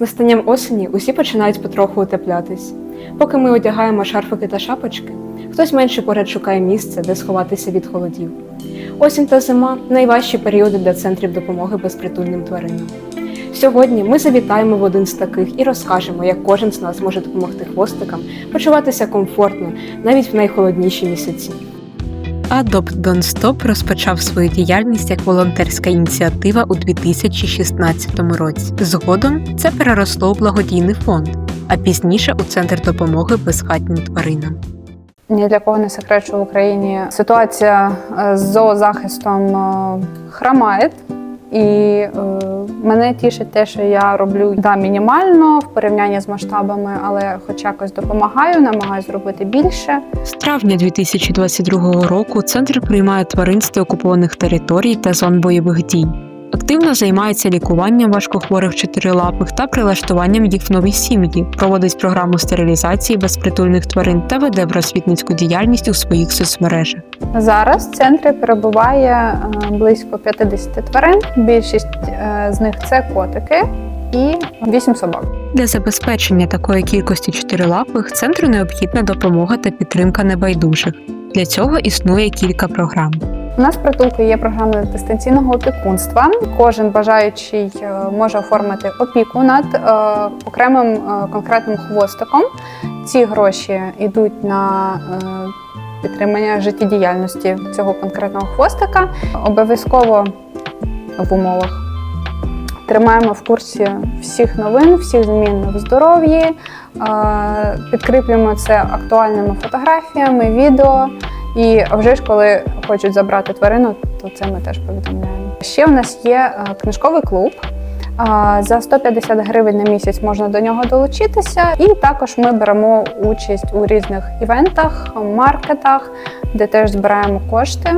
Настанням осені усі починають потроху утеплятись. Поки ми одягаємо шарфики та шапочки, хтось менше поряд шукає місце, де сховатися від холодів. Осінь та зима найважчі періоди для центрів допомоги безпритульним тваринам. Сьогодні ми завітаємо в один з таких і розкажемо, як кожен з нас може допомогти хвостикам почуватися комфортно навіть в найхолодніші місяці. Adopt Don't Stop розпочав свою діяльність як волонтерська ініціатива у 2016 році. Згодом це переросло у благодійний фонд, а пізніше у центр допомоги безхатнім тваринам. Ні для кого не секрет, що в Україні ситуація е, з зоозахистом храмає. хромає. І е, мене тішить те, що я роблю да, мінімально в порівнянні з масштабами, але хоч якось допомагаю, намагаюся зробити більше. З травня 2022 року центр приймає тварин з окупованих територій та зон бойових дій. Активно займається лікуванням важкохворих чотирилапих та прилаштуванням їх в нові сім'ї, проводить програму стерилізації безпритульних тварин та веде просвітницьку діяльність у своїх соцмережах. Зараз в центрі перебуває е, близько 50 тварин. Більшість е, з них це котики і 8 собак. Для забезпечення такої кількості чотирилапих центру необхідна допомога та підтримка небайдужих. Для цього існує кілька програм. У нас в притулку є програма дистанційного опікунства. Кожен бажаючий е, може оформити опіку над окремим конкретним хвостиком. Ці гроші йдуть на підтримання життєдіяльності цього конкретного хвостика. Обов'язково в умовах тримаємо в курсі всіх новин, всіх змін в здоров'ї. Підкріплюємо це актуальними фотографіями, відео. І вже ж, коли хочуть забрати тварину, то це ми теж повідомляємо. Ще у нас є е, книжковий клуб. За 150 гривень на місяць можна до нього долучитися, і також ми беремо участь у різних івентах, маркетах, де теж збираємо кошти,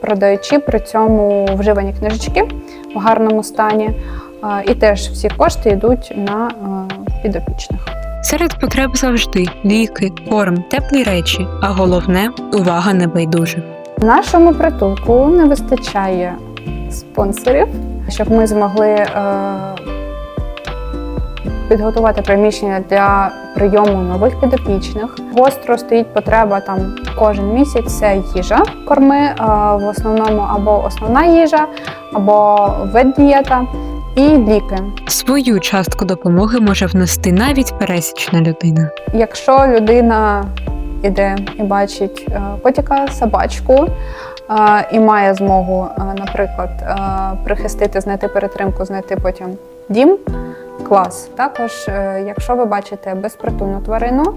продаючи при цьому вживані книжечки в гарному стані. І теж всі кошти йдуть на підопічних. Серед потреб завжди ліки, корм, теплі речі, а головне увага небайдужих. Нашому притулку не вистачає спонсорів, щоб ми змогли е, підготувати приміщення для прийому нових підопічних. Гостро стоїть потреба там кожен місяць. Це їжа, корми е, в основному або основна їжа, або ветдієта і ліки. Свою частку допомоги може внести навіть пересічна людина. Якщо людина іде і бачить котика, собачку е, і має змогу, наприклад, прихистити, знайти перетримку, знайти потім дім, клас. Також, е, якщо ви бачите безпритульну тварину,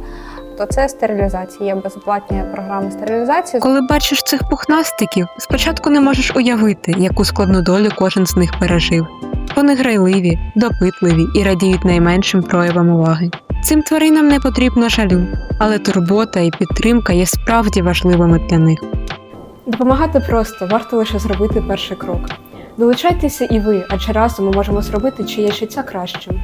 то це стерилізація. Є безплатні програми стерилізації. Коли бачиш цих пухнастиків, спочатку не можеш уявити, яку складну долю кожен з них пережив. Вони грайливі, допитливі і радіють найменшим проявам уваги. Цим тваринам не потрібно жалю, але турбота і підтримка є справді важливими для них. Допомагати просто варто лише зробити перший крок. Долучайтеся і ви, адже разом ми можемо зробити чиє життя кращим.